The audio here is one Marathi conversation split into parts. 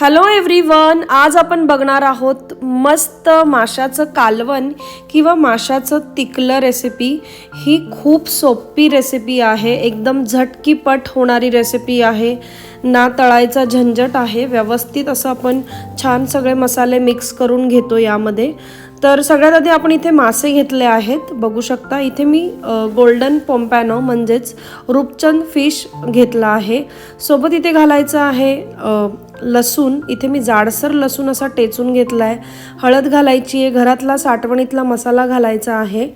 हॅलो एव्हरीवन आज आपण बघणार आहोत मस्त माशाचं कालवण किंवा माशाचं तिकलं रेसिपी ही खूप सोपी रेसिपी आहे. एकदम झटकीपट होणारी रेसिपी आहे. ना तळायचा झंझट आहे. व्यवस्थित असं आपण छान सगळे मसाले मिक्स करून घेतो यामध्ये. तर सगळ्यात आधी आपण इथे मासे घेतले आहेत. बघू शकता इथे मी गोल्डन पोम्पॅनो म्हणजेच रूपचंद फिश घेतला आहे. सोबत इथे घालायचं आहे लसूण. इथे मी जाडसर लसूण असा टेचून घेतला आहे हळद घालायची आहे घरातला साठवणीतला मसाला घालायचा आहे.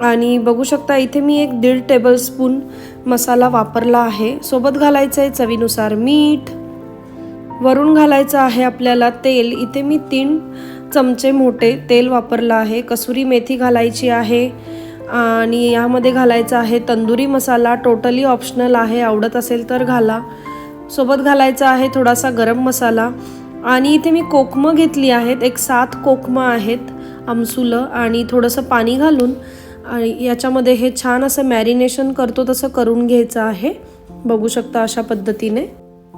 आणि बघू शकता इथे मी एक दीड टेबलस्पून मसाला वापरला आहे. सोबत घालायचं आहे चवीनुसार मीठ. वरून घालायचं आहे आपल्याला तेल. इथे मी तीन चमचे मोठे तेल वापरलं आहे कसुरी मेथी घालायची आहे आणि यामध्ये घालायचा आहे तंदुरी मसाला टोटली ऑप्शनल आहे आवडत असेल तर घाला. सोबत घालायचा आहे थोडासा गरम मसाला आणि इथे मी कोकमं घेतली आहेत एक सात कोकमं आहेत आमसुलं आणि थोडंसं पाणी घालून आणि याच्यामध्ये हे छान असं मॅरिनेशन करतो तसं करून घ्यायचं आहे. बघू शकता अशा पद्धतीने.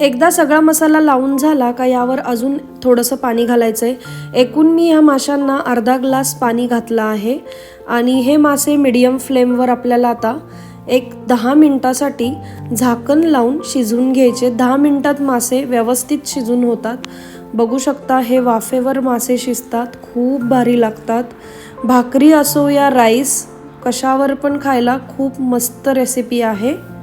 एकदा सगळा मसाला लावून झाला का यावर अजून थोडंसं पाणी घालायचं आहे एकूण मी ह्या माशांना अर्धा ग्लास पाणी घातलं आहे. आणि हे मासे मिडियम फ्लेमवर आपल्याला आता एक दहा मिनटासाठी झाकण लावून शिजवून घ्यायचे. दहा मिनटात मासे व्यवस्थित शिजून होतात. बघू शकता हे वाफेवर मासे शिजतात खूप भारी लागतात. भाकरी असो या राईस कशावर पण खायला खूप मस्त रेसिपी आहे.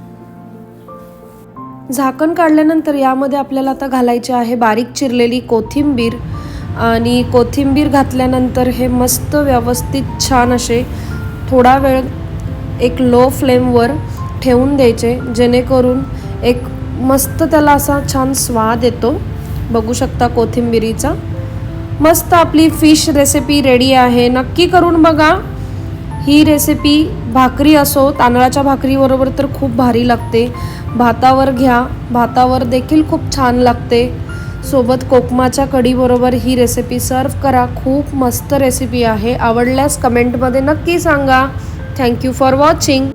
झाकण काढल्यानंतर यामध्ये आपल्याला आता घालायची आहे बारीक चिरलेली कोथिंबीर आणि कोथिंबीर घातल्यानंतर हे मस्त व्यवस्थित छान असे थोडा वेळ एक लो फ्लेमवर ठेवून द्यायचे जेणेकरून एक मस्त त्याला असा छान स्वाद येतो. बघू शकता कोथिंबिरीचा. मस्त आपली फिश रेसिपी रेडी आहे. नक्की करून बघा. ही रेसिपी भाकरी असो तांदळाच्या भाकरीबरोबर तर खूप भारी लागते. भातावर घ्या. भातावर देखील खूप छान लागते. सोबत कोकमाच्या कढीबरोबर ही रेसिपी सर्व करा. खूप मस्त रेसिपी आहे. आवडल्यास कमेंटमध्ये नक्की सांगा. Thank you for watching